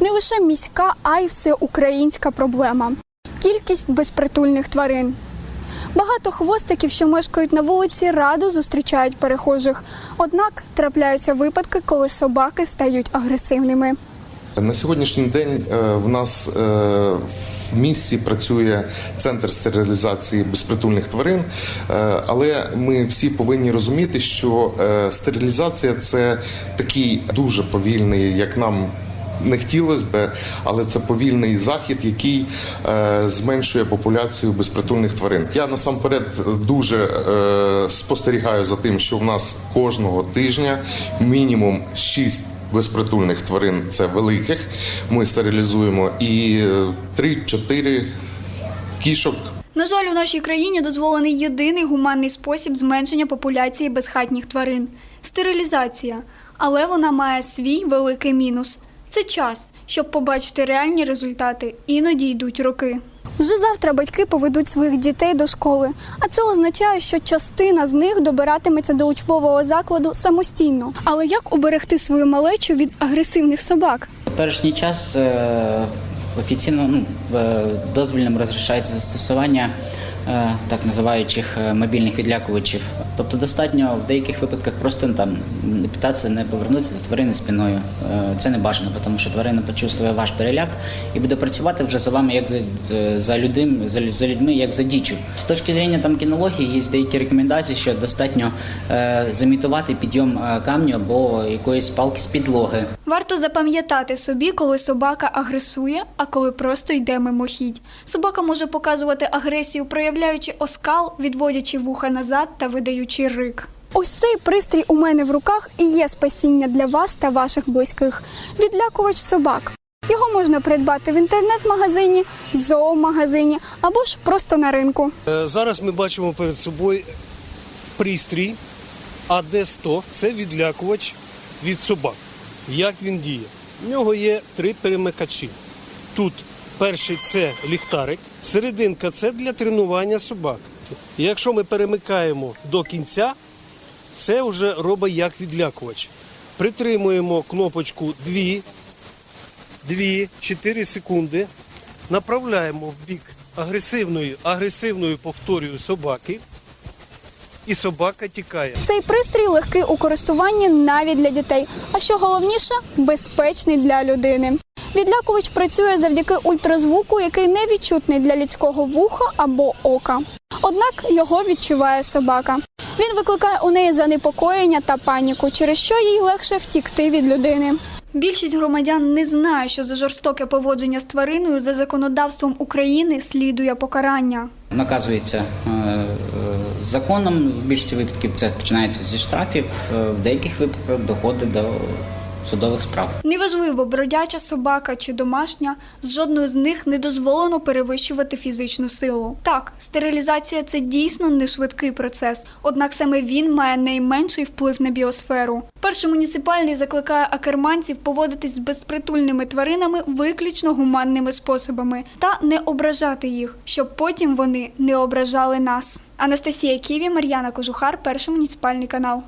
не лише міська, а й всеукраїнська проблема кількість безпритульних тварин. Багато хвостиків, що мешкають на вулиці, радо зустрічають перехожих. Однак трапляються випадки, коли собаки стають агресивними. На сьогоднішній день е, в нас е, в місті працює центр стерилізації безпритульних тварин, е, але ми всі повинні розуміти, що стерилізація це такий дуже повільний, як нам. Не хотілося б, але це повільний захід, який е, зменшує популяцію безпритульних тварин. Я насамперед дуже е, спостерігаю за тим, що в нас кожного тижня мінімум 6 безпритульних тварин це великих. Ми стерилізуємо і 3-4 кішок. На жаль, у нашій країні дозволений єдиний гуманний спосіб зменшення популяції безхатніх тварин стерилізація. Але вона має свій великий мінус. Це час, щоб побачити реальні результати, іноді йдуть роки. Вже завтра батьки поведуть своїх дітей до школи, а це означає, що частина з них добиратиметься до учбового закладу самостійно. Але як уберегти свою малечу від агресивних собак? В теперішній час е, офіційно ну, е, дозвільним розрішається застосування так називаючих е, мобільних відлякувачів. Тобто достатньо в деяких випадках просто ну, там питатися, не повернутися до тварини спиною. Е, Це не бажано, тому що тварина почувствує ваш переляк і буде працювати вже за вами як за, е, за, людим, за, за людьми, як за дічю. З точки зрення там кінології є деякі рекомендації, що достатньо е, замітувати підйом е, камню або якоїсь палки з підлоги. Варто запам'ятати собі, коли собака агресує, а коли просто йде мимохідь. Собака може показувати агресію, проявляючи оскал, відводячи вуха назад та видаючи рик. Ось цей пристрій у мене в руках і є спасіння для вас та ваших близьких. Відлякувач собак. Його можна придбати в інтернет-магазині, зоомагазині або ж просто на ринку. Е, Зараз ми бачимо перед собою пристрій АД-100. Це відлякувач від собак. Як він діє? В нього є три перемикачі. Тут перший це ліхтарик, серединка це для тренування собак. І якщо ми перемикаємо до кінця, це вже робить як відлякувач. Притримуємо кнопочку 2, 2-4 секунди, направляємо в бік агресивної, агресивної повторюю собаки, і собака тікає. Цей пристрій легкий у користуванні навіть для дітей, а що головніше, безпечний для людини. Відлякувач працює завдяки ультразвуку, який не відчутний для людського вуха або ока. Однак його відчуває собака. Він викликає у неї занепокоєння та паніку, через що їй легше втікти від людини. Більшість громадян не знає, що за жорстоке поводження з твариною за законодавством України слідує покарання. наказується е, законом. В більшості випадків це починається зі штрафів, е, в деяких випадках доходить до судових справ. Неважливо, бродяча собака чи домашня, з жодною з них не дозволено перевищувати фізичну силу. Так, стерилізація це дійсно не швидкий процес, однак саме він має найменший вплив на біосферу. Перший муніципальний закликає акерманців поводитись з безпритульними тваринами виключно гуманними способами та не ображати їх, щоб потім вони не ображали нас. Анастасія Ківі, Мар'яна Кожухар, перший муніципальний канал.